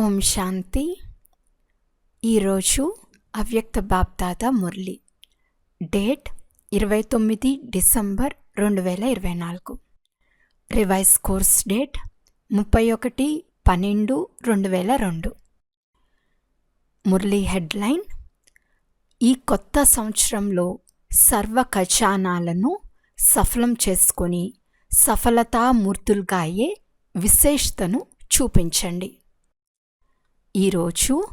ఓం శాంతి. ఈరోజు అవ్యక్త బాప్దాద మురళి. డేట్ ఇరవై తొమ్మిది డిసెంబర్ రెండు వేల ఇరవై నాలుగు. రివైజ్ కోర్స్ డేట్ ముప్పై ఒకటి పన్నెండు రెండు వేల రెండు. మురళి హెడ్లైన్ ఈ కొత్త సంవత్సరంలో సర్వ ఖజానాలను సఫలం చేసుకొని సఫలతామూర్తులుగా అయ్యే విశేషతను చూపించండి. ఈరోజు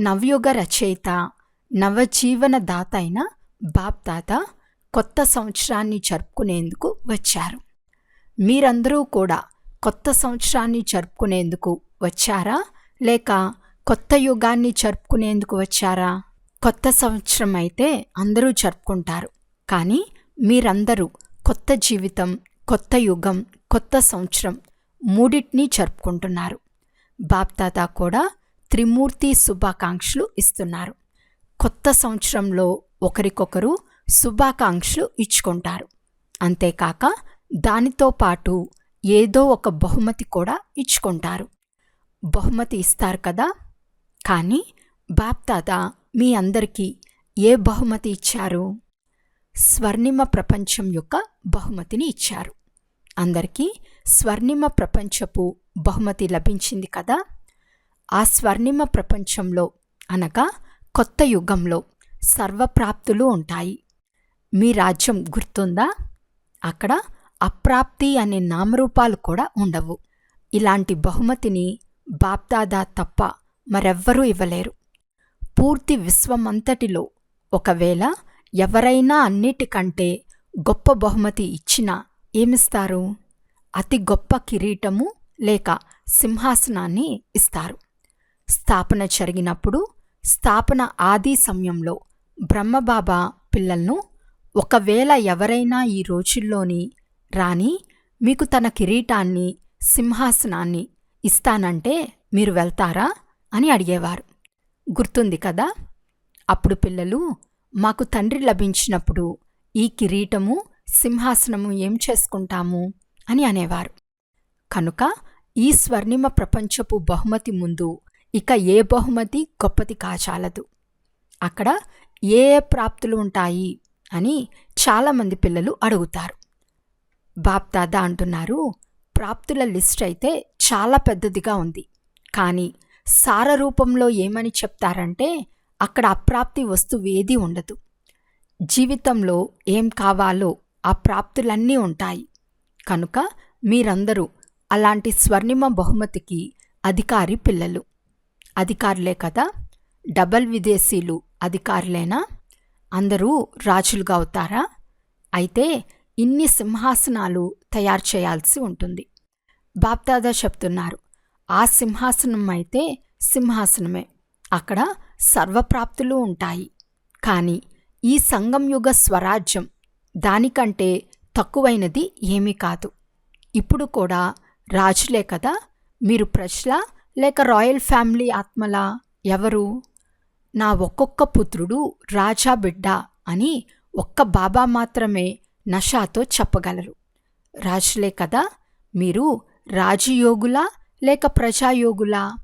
నవయుగ రచయిత నవజీవన దాత అయిన బాప్దాత కొత్త సంవత్సరాన్ని జరుపుకునేందుకు వచ్చారు. మీరందరూ కూడా కొత్త సంవత్సరాన్ని జరుపుకునేందుకు వచ్చారా? లేక కొత్త యుగాన్ని జరుపుకునేందుకు వచ్చారా? కొత్త సంవత్సరం అయితే అందరూ జరుపుకుంటారు. కానీ మీరందరూ కొత్త జీవితం కొత్త యుగం కొత్త సంవత్సరం మూడింటిని జరుపుకుంటున్నారు. బాప్దాదా కూడా త్రిమూర్తి శుభాకాంక్షలు ఇస్తున్నారు. కొత్త సంవత్సరంలో ఒకరికొకరు శుభాకాంక్షలు ఇచ్చుకుంటారు. అంతేకాక దానితో పాటు ఏదో ఒక బహుమతి కూడా ఇచ్చుకుంటారు. బహుమతి ఇస్తారు కదా? కానీ బాప్దాదా మీ అందరికీ ఏ బహుమతి ఇచ్చారు? స్వర్ణిమ ప్రపంచం యొక్క బహుమతిని ఇచ్చారు. అందరికీ స్వర్ణిమ ప్రపంచపు బహుమతి లభించింది కదా? ఆ స్వర్ణిమ ప్రపంచంలో అనగా కొత్త యుగంలో సర్వప్రాప్తులు ఉంటాయి. మీ రాజ్యం గుర్తుందా? అక్కడ అప్రాప్తి అనే నామరూపాలు కూడా ఉండవు. ఇలాంటి బహుమతిని బాప్దాదా తప్ప మరెవ్వరూ ఇవ్వలేరు. పూర్తి విశ్వమంతటిలో ఒకవేళ ఎవరైనా అన్నిటికంటే గొప్ప బహుమతి ఇచ్చినా ఏమిస్తారు? అతి గొప్ప కిరీటము లేక సింహాసనాన్ని ఇస్తారు. స్థాపన జరిగినప్పుడు స్థాపన ఆది సమయంలో బ్రహ్మబాబా పిల్లలను ఒకవేళ ఎవరైనా ఈ రోజుల్లోని రాని మీకు తన కిరీటాన్ని సింహాసనాన్ని ఇస్తానంటే మీరు వెళ్తారా? అని అడిగేవారు. గుర్తుంది కదా అప్పుడు పిల్లలు మాకు తండ్రి లభించినప్పుడు ఈ కిరీటము సింహాసనము ఏం చేసుకుంటాము? అని అనేవారు. కనుక ఈ స్వర్ణిమ ప్రపంచపు బహుమతి ముందు ఇక ఏ బహుమతి గొప్పది కాచాలదు అక్కడ ఏ ఏ ప్రాప్తులు ఉంటాయి అని చాలామంది పిల్లలు అడుగుతారు. బాప్దాదా అంటున్నారు ప్రాప్తుల లిస్ట్ అయితే చాలా పెద్దదిగా ఉంది. కానీ సార రూపంలో ఏమని చెప్తారంటే అక్కడ అప్రాప్తి వస్తువు ఏది ఉండదు. జీవితంలో ఏం కావాలో ఆ ప్రాప్తులన్నీ ఉంటాయి. కనుక మీరందరూ అలాంటి స్వర్ణిమ బహుమతికి అధికారి పిల్లలు. అధికారులే కదా? డబల్ విదేశీలు అధికారులేనా? అందరూ రాజులుగా అవుతారా? అయితే ఇన్ని సింహాసనాలు తయారు చేయాల్సి ఉంటుంది. బాప్దాదా చెప్తున్నారు. ఆ సింహాసనం అయితే సింహాసనమే. అక్కడ సర్వప్రాప్తులు ఉంటాయి. కానీ ఈ సంగంయుగ స్వరాజ్యం దానికంటే తక్కువైనది ఏమీ కాదు. ఇప్పుడు కూడా రాజులే కదా? మీరు ప్రజల? లేక రాయల్ ఫ్యామిలీ ఆత్మలా? ఎవరు? నా ఒక్కొక్క పుత్రుడు రాజా బిడ్డ అని ఒక్క బాబా మాత్రమే నషాతో చెప్పగలరు. రాజులే కదా మీరు రాజయోగులా లేక ప్రజాయోగులా?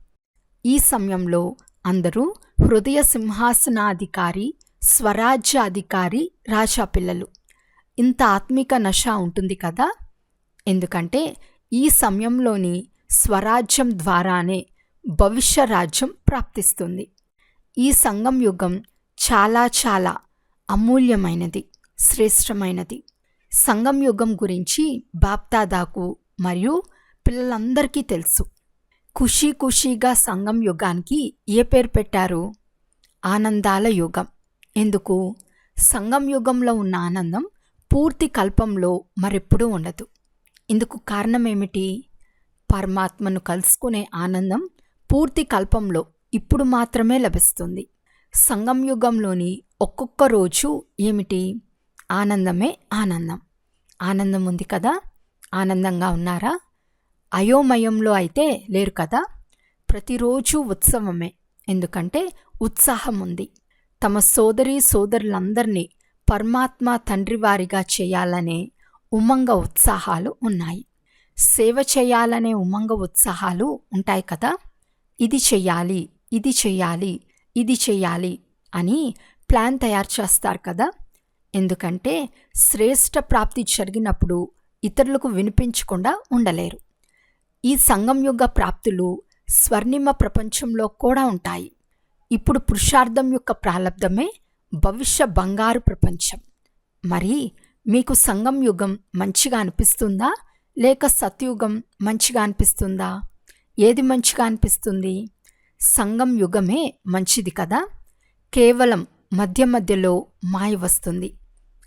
ఈ సమయంలో అందరూ హృదయ సింహాసనాధికారి స్వరాజ్యాధికారి రాజా పిల్లలు. ఇంత ఆత్మిక నష ఉంటుంది కదా? ఎందుకంటే ఈ సమయంలోని స్వరాజ్యం ద్వారానే భవిష్య రాజ్యం ప్రాప్తిస్తుంది. ఈ సంగం యుగం చాలా చాలా అమూల్యమైనది శ్రేష్టమైనది. సంగం యుగం గురించి బాప్తాదాకు మరియు పిల్లలందరికీ తెలుసు. ఖుషీ ఖుషీగా సంగం యుగానికి ఏ పేరు పెట్టారు? ఆనందాల యుగం. ఎందుకు? సంగం యుగంలో ఉన్న ఆనందం పూర్తి కల్పంలో మరెప్పుడూ ఉండదు. ఇందుకు కారణమేమిటి పరమాత్మను కలుసుకునే ఆనందం పూర్తి కల్పంలో ఇప్పుడు మాత్రమే లభిస్తుంది. సంగం యుగంలోని ఒక్కొక్క రోజు ఏమిటి? ఆనందమే ఆనందం. ఆనందం ఉంది కదా? ఆనందంగా ఉన్నారా? అయోమయంలో అయితే లేరు కదా? ప్రతిరోజు ఉత్సవమే. ఎందుకంటే ఉత్సాహం ఉంది. తమ సోదరి సోదరులందరినీ పరమాత్మ తండ్రివారిగా చేయాలనే ఉమంగ ఉత్సాహాలు ఉన్నాయి. సేవ చేయాలనే ఉమంగ ఉత్సాహాలు ఉంటాయి కదా. ఇది చెయ్యాలి ఇది చెయ్యాలి ఇది చెయ్యాలి అని ప్లాన్ తయారు చేస్తారు కదా. ఎందుకంటే శ్రేష్ట ప్రాప్తి జరిగినప్పుడు ఇతరులకు వినిపించకుండా ఉండలేరు. ఈ సంఘం యొక్క ప్రాప్తులు స్వర్ణిమ ప్రపంచంలో కూడా ఉంటాయి. ఇప్పుడు పురుషార్థం యొక్క ప్రారంధమే భవిష్య బంగారు ప్రపంచం. మరి మీకు సంఘం యుగం మంచిగా అనిపిస్తుందా? లేక సత్యుగం మంచిగా అనిపిస్తుందా? ఏది మంచిగా అనిపిస్తుంది? సంఘం యుగమే మంచిది కదా? కేవలం మధ్య మధ్యలో మాయ వస్తుంది.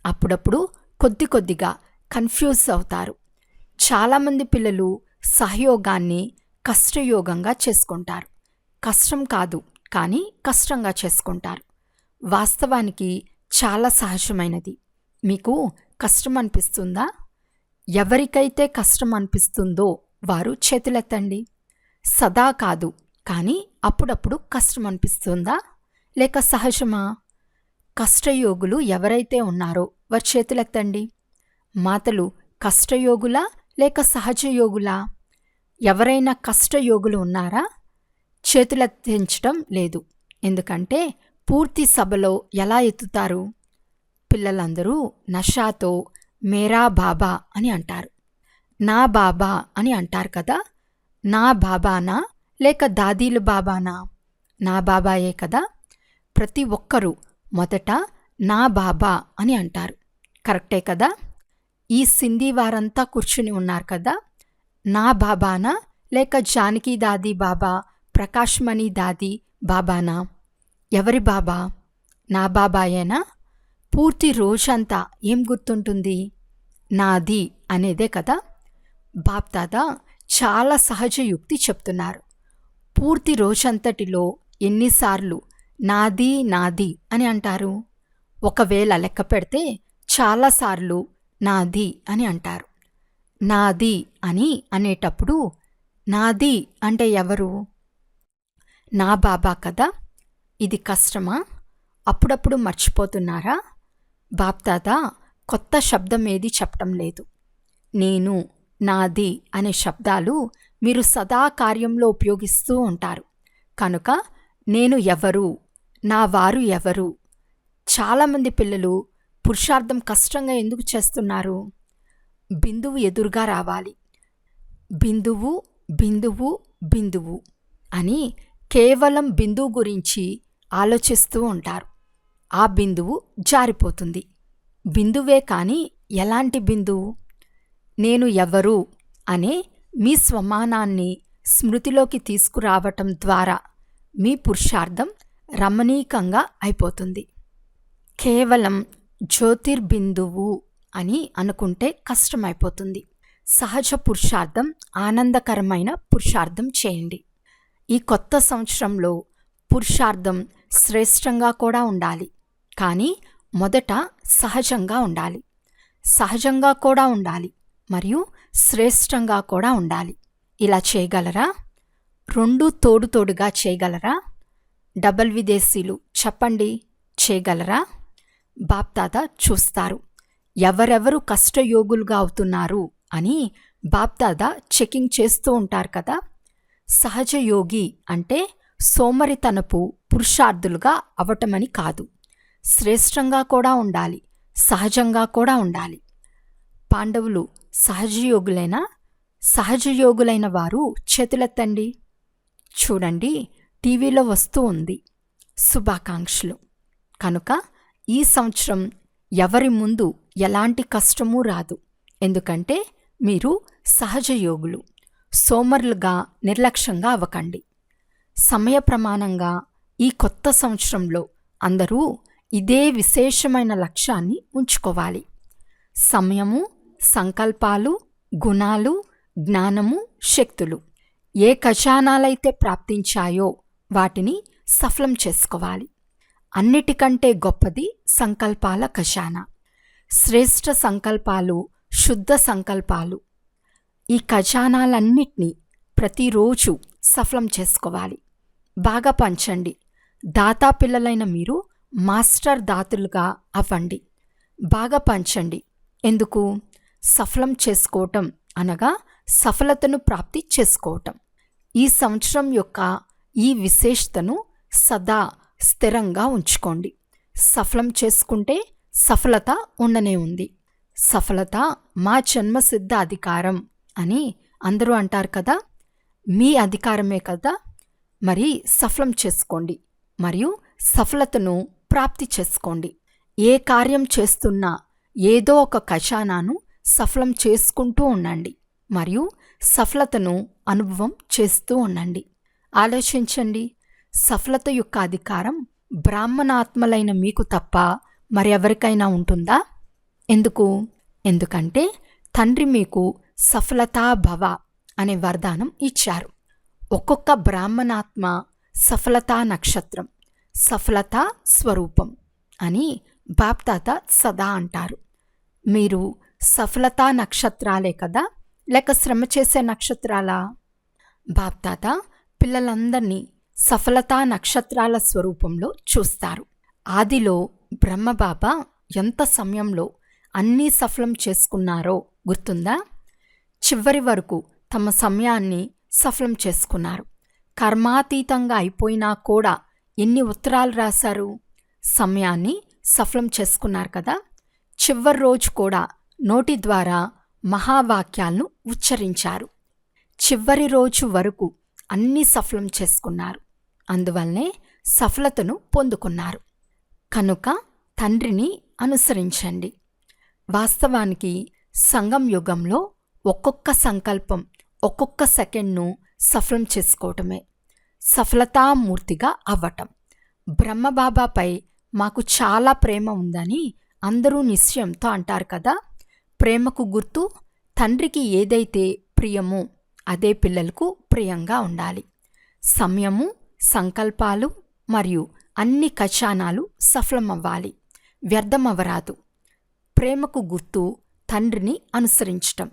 అప్పుడప్పుడు కొద్ది కొద్దిగా కన్ఫ్యూజ్ అవుతారు. చాలామంది పిల్లలు సహయోగాన్ని కష్టయోగంగా చేసుకుంటారు. కష్టం కాదు కానీ కష్టంగా చేసుకుంటారు. వాస్తవానికి చాలా సహజమైనది. మీకు కష్టం అనిపిస్తుందా? ఎవరికైతే కష్టం అనిపిస్తుందో వారు చేతులెత్తండి. సదా కాదు కానీ అప్పుడప్పుడు కష్టం అనిపిస్తుందా? లేక సహజమా? కష్టయోగులు ఎవరైతే ఉన్నారో వారి చేతులెత్తండి. మాతలు కష్టయోగులా లేక సహజయోగులా? ఎవరైనా కష్టయోగులు ఉన్నారా? చేతులెత్తించడం లేదు. ఎందుకంటే పూర్తి సభలో ఎలా ఎత్తుతారు? పిల్లలందరూ నషాతో మేరా బాబా అని అంటారు. నా బాబా అని అంటారు కదా నా బాబానా లేక దాదీలు బాబానా? నా బాబాయే కదా? ప్రతి ఒక్కరూ మొదట నా బాబా అని అంటారు. కరెక్టే కదా? ఈ సింధీ వారంతా కూర్చుని ఉన్నారు కదా నా బాబానా లేక జానకి దాది బాబా ప్రకాశ్మణి దాది బాబానా? ఎవరి బాబా? నా బాబాయేనా? పూర్తి రోజంతా ఏం గుర్తుంటుంది? నాది అనేదే కదా? బాప్దాదా చాలా సహజ యుక్తి చెప్తున్నారు. పూర్తి రోజంతటిలో ఎన్నిసార్లు నాది నాది అని అంటారు? ఒకవేళ లెక్క పెడితే చాలాసార్లు నాది అని అంటారు. నాది అని అనేటప్పుడు నాది అంటే ఎవరు? నా బాబా కదా? ఇది కష్టమా? అప్పుడప్పుడు మర్చిపోతున్నారా? బాప్దాదా కొత్త శబ్దం ఏది చెప్పటం లేదు. నేను నాది అనే శబ్దాలు మీరు సదా కార్యంలో ఉపయోగిస్తూ ఉంటారు. కనుక నేను ఎవరు నా వారు ఎవరు? చాలామంది పిల్లలు పురుషార్థం కష్టంగా ఎందుకు చేస్తున్నారు? బిందువు ఎదురుగా రావాలి. బిందువు బిందువు బిందువు అని కేవలం బిందువు గురించి ఆలోచిస్తూ ఉంటారు. ఆ బిందువు జారిపోతుంది. బిందువే కానీ ఎలాంటి బిందువు నేను ఎవరు? అనే మీ స్వమానాన్ని స్మృతిలోకి తీసుకురావటం ద్వారా మీ పురుషార్థం రమణీకంగా అయిపోతుంది. కేవలం జ్యోతిర్బిందువు అని అనుకుంటే కష్టమైపోతుంది. సహజ పురుషార్థం ఆనందకరమైన పురుషార్థం చేయండి. ఈ కొత్త సంవత్సరంలో పురుషార్థం శ్రేష్టంగా కూడా ఉండాలి. కానీ మొదట సహజంగా ఉండాలి. సహజంగా కూడా ఉండాలి మరియు శ్రేష్టంగా కూడా ఉండాలి. ఇలా చేయగలరా? రెండు తోడు తోడుగా చేయగలరా? డబల్ విదేశీలు చెప్పండి. చేయగలరా? బాప్దాద చూస్తారు. ఎవరెవరు కష్టయోగులుగా అవుతున్నారు అని బాప్దాద చెకింగ్ చేస్తూ ఉంటారు కదా. సహజయోగి అంటే సోమరితనపు పురుషార్థులుగా అవటమని కాదు. శ్రేష్టంగా కూడా ఉండాలి సహజంగా కూడా ఉండాలి. పాండవులు సహజయోగులైన సహజయోగులైన వారు చేతులెత్తండి. చూడండి టీవీలో వస్తూ ఉంది. శుభాకాంక్షలు. కనుక ఈ సంవత్సరం ఎవరి ముందు ఎలాంటి కష్టమూ రాదు. ఎందుకంటే మీరు సహజయోగులు సోమరులుగా నిర్లక్ష్యంగా అవ్వకండి. సమయ ప్రమాణంగా ఈ కొత్త సంవత్సరంలో అందరూ ఇదే విశేషమైన లక్ష్యాన్ని ఉంచుకోవాలి. సమయము సంకల్పాలు గుణాలు జ్ఞానము శక్తులు ఏ ఖజానాలైతే ప్రాప్తించాయో వాటిని సఫలం చేసుకోవాలి. అన్నిటికంటే గొప్పది సంకల్పాల ఖజానా. శ్రేష్ఠ సంకల్పాలు శుద్ధ సంకల్పాలు ఈ ఖజానాలన్నిటినీ ప్రతిరోజు సఫలం చేసుకోవాలి. బాగా పంచండి. దాతా పిల్లలైన మీరు మాస్టర్ దాతులుగా అవ్వండి. బాగా పంచండి. ఎందుకు? సఫలం చేసుకోవటం అనగా సఫలతను ప్రాప్తి చేసుకోవటం. ఈ సంవత్సరం యొక్క ఈ విశేషతను సదా స్థిరంగా ఉంచుకోండి. సఫలం చేసుకుంటే సఫలత ఉండనే ఉంది. సఫలత మా జన్మసిద్ధ అధికారం అని అందరూ అంటారు కదా? మీ అధికారమే కదా? మరి సఫలం చేసుకోండి. మరియు సఫలతను ప్రాప్తి చేసుకోండి. ఏ కార్యం చేస్తున్నా ఏదో ఒక ఖజానాను సఫలం చేసుకుంటూ ఉండండి. మరియు సఫలతను అనుభవం చేస్తూ ఉండండి. ఆలోచించండి. సఫలత యొక్క అధికారం బ్రాహ్మణాత్మలైన మీకు తప్ప మరెవరికైనా ఉంటుందా? ఎందుకు? ఎందుకంటే తండ్రి మీకు సఫలతా భవ అనే వరదానం ఇచ్చారు. ఒక్కొక్క బ్రాహ్మణాత్మ సఫలతా నక్షత్రం. సఫలతా స్వరూపం అని బాప్తాత సదా అంటారు. మీరు సఫలతా నక్షత్రాలే కదా? లేక శ్రమ చేసే నక్షత్రాలా? బాప్తాత పిల్లలందరినీ సఫలతా నక్షత్రాల స్వరూపంలో చూస్తారు. ఆదిలో బ్రహ్మబాబా ఎంత సమయంలో అన్నీ సఫలం చేసుకున్నారో గుర్తుందా? చివరి వరకు తమ సమయాన్ని సఫలం చేసుకున్నారు. కర్మాతీతంగా అయిపోయినా కూడా ఎన్ని ఉత్తరాలు రాశారు? సమయాన్ని సఫలం చేసుకున్నారు కదా? చివరి రోజు కూడా నోటి ద్వారా మహావాక్యాలను ఉచ్చరించారు. చివరి రోజు వరకు అన్నీ సఫలం చేసుకున్నారు. అందువల్లనే సఫలతను పొందుకున్నారు. కనుక తండ్రిని అనుసరించండి. వాస్తవానికి సంఘం యుగంలో ఒక్కొక్క సంకల్పం ఒక్కొక్క సెకండ్ను సఫలం చేసుకోవటమే. సఫలతామూర్తిగా అవ్వటం. బ్రహ్మబాబాపై మాకు చాలా ప్రేమ ఉందని అందరూ నిశ్చయంతో అంటారు కదా. ప్రేమకు గుర్తు తండ్రికి ఏదైతే ప్రియమో అదే పిల్లలకు ప్రియంగా ఉండాలి. సమయము సంకల్పాలు మరియు అన్ని కచానాలు సఫలమవ్వాలి. వ్యర్థమవరాదు ప్రేమకు గుర్తు తండ్రిని అనుసరించటం.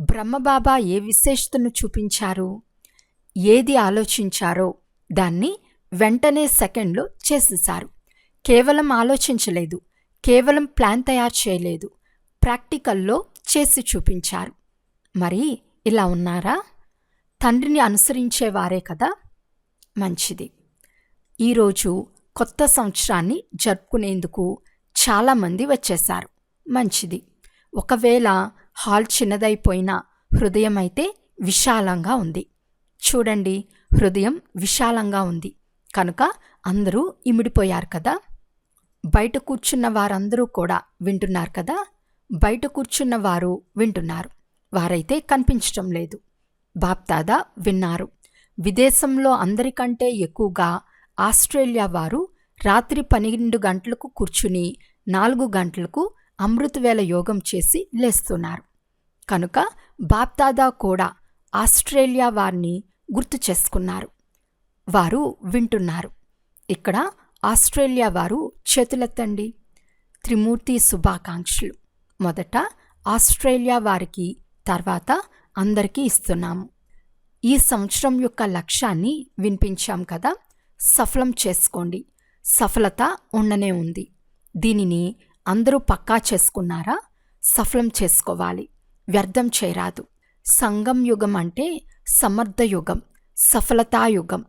బ్రహ్మబాబా ఏ విశేషతను చూపించారు? ఏది ఆలోచించారో దాన్ని వెంటనే సెకండ్లో చేసేశారు. కేవలం ఆలోచించలేదు కేవలం ప్లాన్ తయారు చేయలేదు ప్రాక్టికల్లో చేసి చూపించారు. మరి ఇలా ఉన్నారా? తండ్రిని అనుసరించేవారే కదా? మంచిది. ఈరోజు కొత్త సంవత్సరాన్ని జరుపుకునేందుకు చాలామంది వచ్చేశారు. మంచిది. ఒకవేళ హాల్ చిన్నదైపోయినా హృదయం అయితే విశాలంగా ఉంది. చూడండి హృదయం విశాలంగా ఉంది. కనుక అందరూ ఇమిడిపోయారు కదా? బయట కూర్చున్న వారందరూ కూడా వింటున్నారు కదా? బయట కూర్చున్న వారు వింటున్నారు. వారైతే కనిపించటం లేదు. బాప్దాదా విన్నారు. విదేశంలో అందరికంటే ఎక్కువగా ఆస్ట్రేలియా వారు రాత్రి పన్నెండు గంటలకు కూర్చుని నాలుగు గంటలకు అమృతవేళ యోగం చేసి లేస్తున్నారు. కనుక బాప్దాదా కూడా ఆస్ట్రేలియా వారిని గుర్తు చేసుకున్నారు. వారు వింటున్నారు. ఇక్కడ ఆస్ట్రేలియా వారు చేతులెత్తండి. త్రిమూర్తి శుభాకాంక్షలు. మొదట ఆస్ట్రేలియా వారికి తర్వాత అందరికీ ఇస్తున్నాము. ఈ సంవత్సరం యొక్క లక్ష్యాన్ని వినిపించాం కదా? సఫలం చేసుకోండి. సఫలత ఉండనే ఉంది. దీనిని అందరూ పక్కా చేసుకున్నారా? సఫలం చేసుకోవాలి. వ్యర్థం చేయరాదు. సంగం యుగం అంటే సమర్థ యుగం సఫలతాయుగం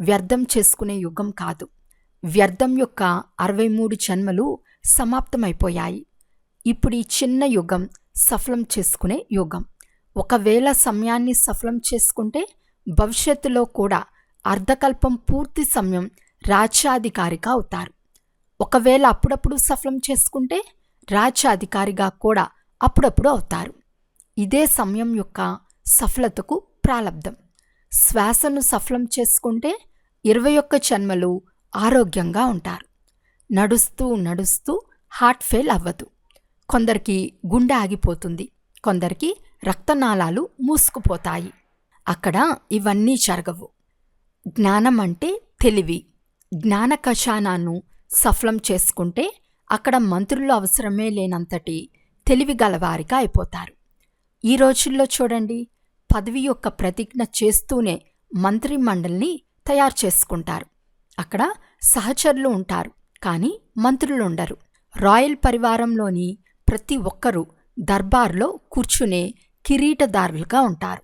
వ్యర్థం చేసుకునే యుగం కాదు. వ్యర్థం యొక్క అరవై మూడు జన్మలు సమాప్తమైపోయాయి. ఇప్పుడు ఈ చిన్న యుగం సఫలం చేసుకునే యుగం. ఒకవేళ సమయాన్ని సఫలం చేసుకుంటే భవిష్యత్తులో కూడా అర్ధకల్పం పూర్తి సమయం రాజ్యాధికారిగా అవుతారు. ఒకవేళ అప్పుడప్పుడు సఫలం చేసుకుంటే రాజ్యాధికారిగా కూడా అప్పుడప్పుడు అవుతారు. ఇదే సమయం యొక్క సఫలతకు ప్రాలబ్ధం. శ్వాసను సఫలం చేసుకుంటే ఇరవై ఒక్క జన్మలు ఆరోగ్యంగా ఉంటారు. నడుస్తూ నడుస్తూ హార్ట్ ఫెయిల్ అవ్వదు. కొందరికి గుండె ఆగిపోతుంది. కొందరికి రక్తనాళాలు మూసుకుపోతాయి. అక్కడ ఇవన్నీ జరగవు. జ్ఞానం అంటే తెలివి. జ్ఞాన కషానాను సఫలం చేసుకుంటే అక్కడ మంత్రులు అవసరమే లేనంతటి తెలివి గలవారిగా అయిపోతారు. ఈ రోజుల్లో చూడండి పదవి యొక్క ప్రతిజ్ఞ చేస్తూనే మంత్రి మండలిని తయారు చేసుకుంటారు. అక్కడ సహచరులు ఉంటారు కానీ మంత్రులు ఉండరు రాయల్ పరివారంలోని ప్రతి ఒక్కరూ దర్బార్లో కూర్చునే కిరీటదారులుగా ఉంటారు.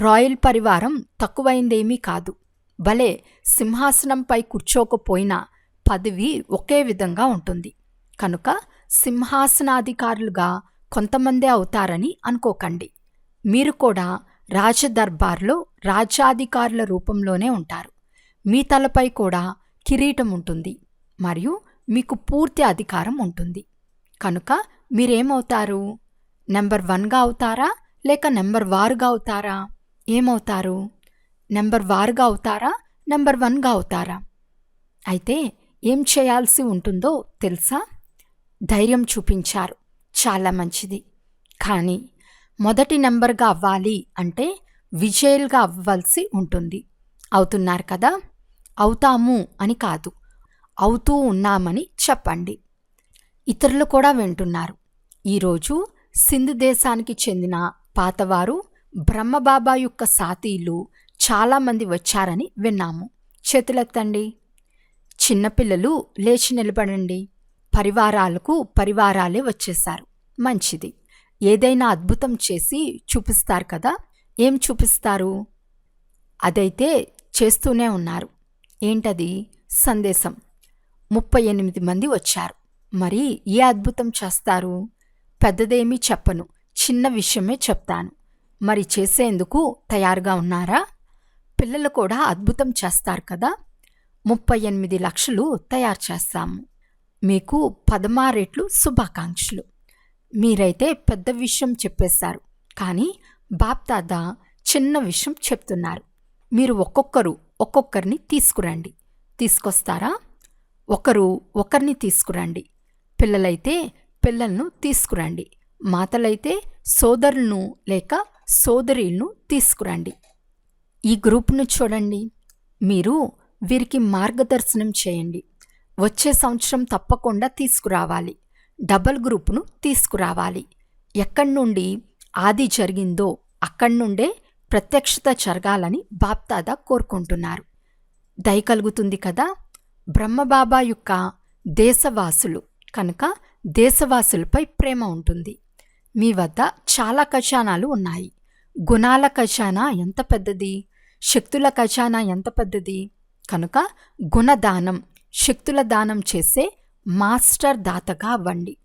రాయల్ పరివారం తక్కువైందేమీ కాదు. భలే సింహాసనంపై కూర్చోకపోయినా పదవి ఒకే విధంగా ఉంటుంది. కనుక సింహాసనాధికారులుగా కొంతమందే అవుతారని అనుకోకండి. మీరు కూడా రాజదర్బార్లో రాజ్యాధికారుల రూపంలోనే ఉంటారు. మీ తలపై కూడా కిరీటం ఉంటుంది మరియు మీకు పూర్తి అధికారం ఉంటుంది. కనుక మీరేమవుతారు? నెంబర్ వన్గా అవుతారా? లేక నెంబర్ వారుగా అవుతారా? ఏమవుతారు? నెంబర్ వారుగా అవుతారా? నెంబర్ వన్గా అవుతారా? అయితే ఏం చేయాల్సి ఉంటుందో తెలుసా? ధైర్యం చూపించారు. చాలా మంచిది. కానీ మొదటి నెంబర్గా అవ్వాలి అంటే విజయల్గా అవ్వాల్సి ఉంటుంది. అవుతున్నారు కదా? అవుతాము అని కాదు. అవుతూ ఉన్నామని చెప్పండి. ఇతరులు కూడా వింటున్నారు. ఈరోజు సింధు దేశానికి చెందిన పాతవారు బ్రహ్మబాబా యొక్క సాతీలు చాలామంది వచ్చారని విన్నాము. చేతులెత్తండి. చిన్నపిల్లలు లేచి నిలబడండి. పరివారాలకు పరివారాలే వచ్చేశారు. మంచిది. ఏదైనా అద్భుతం చేసి చూపిస్తారు కదా? ఏం చూపిస్తారు? అదైతే చేస్తూనే ఉన్నారు. ఏంటది? సందేశం. ముప్పై ఎనిమిది మంది వచ్చారు. మరి ఏ అద్భుతం చేస్తారు? పెద్దదేమీ చెప్పను. చిన్న విషయమే చెప్తాను. మరి చేసేందుకు తయారుగా ఉన్నారా? పిల్లలు కూడా అద్భుతం చేస్తారు కదా? ముప్పై ఎనిమిది లక్షలు తయారు చేస్తాము. మీకు పదమారేట్లు శుభాకాంక్షలు. మీరైతే పెద్ద విషయం చెప్పేశారు. కానీ బాప్దాద చిన్న విషయం చెప్తున్నారు. మీరు ఒక్కొక్కరు ఒక్కొక్కరిని తీసుకురండి. తీసుకొస్తారా? ఒకరు ఒకరిని తీసుకురండి. పిల్లలైతే పిల్లలను తీసుకురండి. మాతలైతే సోదరులను లేక సోదరులను తీసుకురండి. ఈ గ్రూప్ను చూడండి. మీరు వీరికి మార్గదర్శనం చేయండి. వచ్చే సంవత్సరం తప్పకుండా తీసుకురావాలి. డబల్ గ్రూప్ను తీసుకురావాలి. ఎక్కడి నుండి ఆది జరిగిందో అక్కడి నుండే ప్రత్యక్షత జరగాలని బాప్తాదా కోరుకుంటున్నారు. దయ కలుగుతుంది కదా? బ్రహ్మబాబా యొక్క దేశవాసులు కనుక దేశవాసులపై ప్రేమ ఉంటుంది. మీ వద్ద చాలా ఖజానాలు ఉన్నాయి. గుణాల ఖజానా ఎంత పెద్దది? శక్తుల ఖజానా ఎంత పెద్దది? కనుక గుణదానం శక్తుల దానం చేసే మాస్టర్ దాతగా అవ్వండి.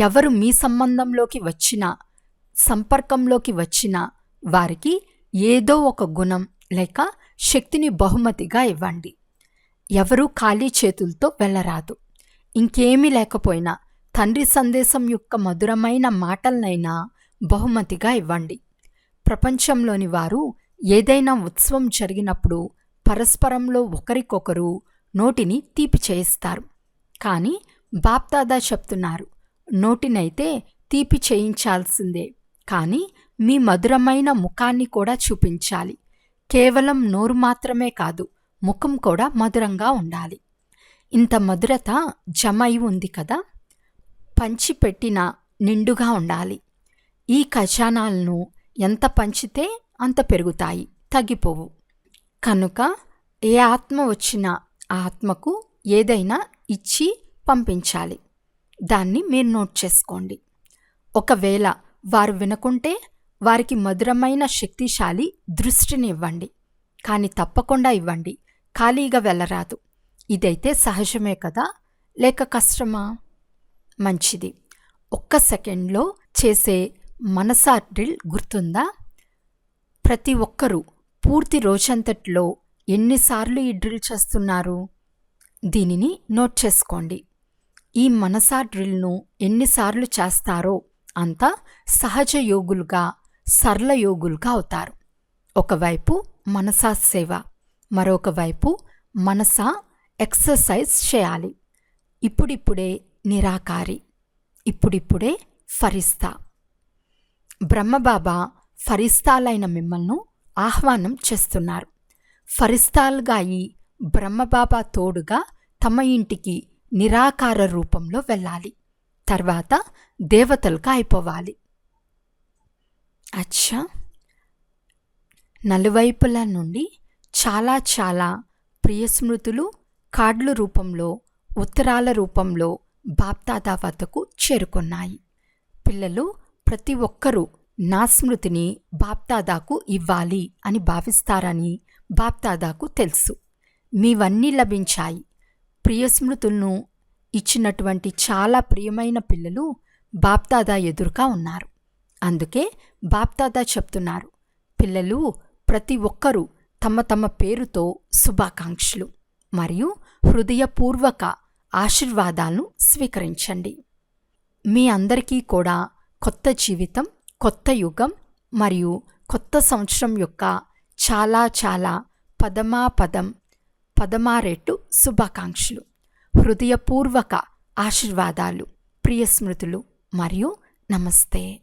ఎవరు మీ సంబంధంలోకి వచ్చినా సంపర్కంలోకి వచ్చినా వారికి ఏదో ఒక గుణం లేక శక్తిని బహుమతిగా ఇవ్వండి. ఎవరూ ఖాళీ చేతులతో వెళ్ళరాదు. ఇంకేమీ లేకపోయినా తండ్రి సందేశం యొక్క మధురమైన మాటలనైనా బహుమతిగా ఇవ్వండి. ప్రపంచంలోని వారు ఏదైనా ఉత్సవం జరిగినప్పుడు పరస్పరంలో ఒకరికొకరు నోటిని తీపి చేయిస్తారు కానీ బాప్దాదా చెప్తున్నారు నోటినైతే తీపి చేయించాల్సిందే. కానీ మీ మధురమైన ముఖాన్ని కూడా చూపించాలి. కేవలం నోరు మాత్రమే కాదు ముఖం కూడా మధురంగా ఉండాలి. ఇంత మధురత జమ అయి ఉంది కదా? పంచిపెట్టిన నిండుగా ఉండాలి. ఈ ఖజానాలను ఎంత పంచితే అంత పెరుగుతాయి తగ్గిపోవు. కనుక ఏ ఆత్మ వచ్చినా ఆ ఆత్మకు ఏదైనా ఇచ్చి పంపించాలి. దాన్ని మీరు నోట్ చేసుకోండి. ఒకవేళ వారు వినకుంటే వారికి మధురమైన శక్తిశాలి దృష్టిని ఇవ్వండి. కానీ తప్పకుండా ఇవ్వండి. ఖాళీగా వెళ్ళరాదు. ఇదైతే సహజమే కదా? లేక కష్టమా? మంచిది. ఒక్క సెకండ్లో చేసే మనసా డ్రిల్ గుర్తుందా? ప్రతి ఒక్కరూ పూర్తి రోజంతట్లో ఎన్నిసార్లు ఈ డ్రిల్ చేస్తున్నారు? దీనిని నోట్ చేసుకోండి. ఈ మనసా డ్రిల్ను ఎన్నిసార్లు చేస్తారో అంత సహజ యోగులుగా సరళ యోగులుగా అవుతారు. ఒకవైపు మనసా సేవ మరొకవైపు మనసా ఎక్సర్సైజ్ చేయాలి. ఇప్పుడిప్పుడే నిరాకారి ఇప్పుడిప్పుడే ఫరిస్తా. బ్రహ్మబాబా ఫరిస్తాలైన మిమ్మల్ని ఆహ్వానం చేస్తున్నారు. ఫరిస్తాలుగా అయి బ్రహ్మబాబా తోడుగా తమ ఇంటికి నిరాకార రూపంలో వెళ్ళాలి. తర్వాత దేవతలుగా అయిపోవాలి. అచ్చా! నలువైపుల నుండి చాలా చాలా ప్రియ స్మృతులు కార్డుల రూపంలో ఉత్తరాల రూపంలో బాప్దాదా వద్దకు చేరుకున్నాయి. పిల్లలు ప్రతి ఒక్కరూ నా స్మృతిని బాప్దాదాకు ఇవ్వాలి అని భావిస్తారని బాప్దాదాకు తెలుసు. మీవన్నీ లభించాయి. ప్రియస్మృతులను ఇచ్చినటువంటి చాలా ప్రియమైన పిల్లలు బాప్దాదా ఎదురుగా ఉన్నారు. అందుకే బాప్దాదా చెప్తున్నారు. పిల్లలు ప్రతి ఒక్కరూ తమ తమ పేరుతో శుభాకాంక్షలు మరియు హృదయపూర్వక ఆశీర్వాదాలను స్వీకరించండి. మీ అందరికీ కూడా కొత్త జీవితం కొత్త యుగం మరియు కొత్త సంవత్సరం యొక్క చాలా చాలా పదమా పదం పదమారెట్టు శుభాకాంక్షలు. హృదయపూర్వక ఆశీర్వాదాలు. ప్రియ స్మృతులు మరియు నమస్తే.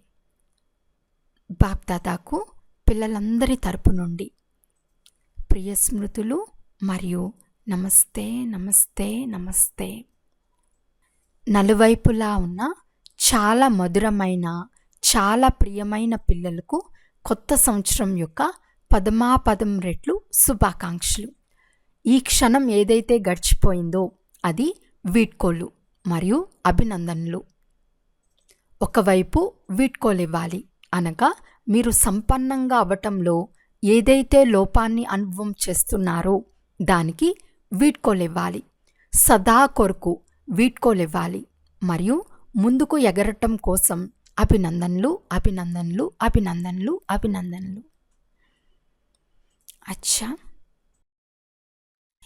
బాప్దాదాకు పిల్లలందరి తరపు నుండి ప్రియ స్మృతులు మరియు నమస్తే నమస్తే నమస్తే. నలువైపులా ఉన్న చాలా మధురమైన చాలా ప్రియమైన పిల్లలకు కొత్త సంవత్సరం యొక్క పదమాపదం రెట్లు శుభాకాంక్షలు. ఈ క్షణం ఏదైతే గడిచిపోయిందో అది వీడ్కోలు మరియు అభినందనలు. ఒకవైపు వీడ్కోలు ఇవ్వాలి అనగా మీరు సంపన్నంగా అవ్వటంలో ఏదైతే లోపాన్ని అనుభవం చేస్తున్నారో దానికి వీడ్కోలు ఇవ్వాలి సదా కొరకు వీడ్కోలు ఇవ్వాలి మరియు ముందుకు ఎగరటం కోసం అభినందనలు అభినందనలు అభినందనలు అభినందనలు. అచ్చా!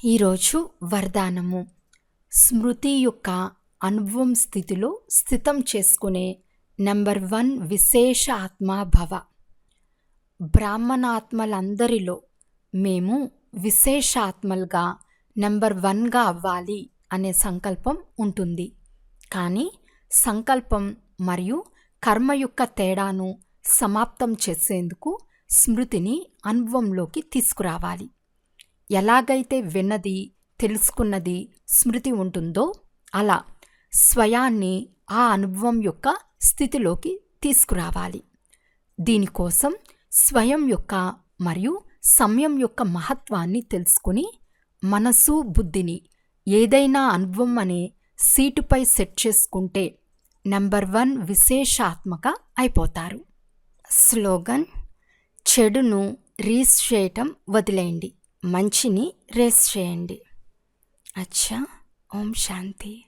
ఈరోజు వరదానము. స్మృతి యొక్క అనుభవం స్థితిలో స్థితం చేసుకునే నెంబర్ వన్ విశేష ఆత్మభవ. బ్రాహ్మణాత్మలందరిలో మేము విశేషాత్మలుగా నెంబర్ వన్గా అవ్వాలి అనే సంకల్పం ఉంటుంది. కానీ సంకల్పం మరియు కర్మ యొక్క తేడాను సమాప్తం చేసేందుకు స్మృతిని అనుభవంలోకి తీసుకురావాలి. ఎలాగైతే విన్నది తెలుసుకున్నది స్మృతి ఉంటుందో అలా స్వయాన్ని ఆ అనుభవం యొక్క స్థితిలోకి తీసుకురావాలి. దీనికోసం స్వయం యొక్క మరియు సమయం యొక్క మహత్వాన్ని తెలుసుకుని మనసు బుద్ధిని ఏదైనా అనుభవం అనే సీటుపై సెట్ చేసుకుంటే నెంబర్ వన్ విశేషాత్మక అయిపోతారు. స్లోగన్ చెడును రీస్ చేయటం వదిలేయండి. మంచిని రేస్ చేయండి. అచ్చా ఓం శాంతి.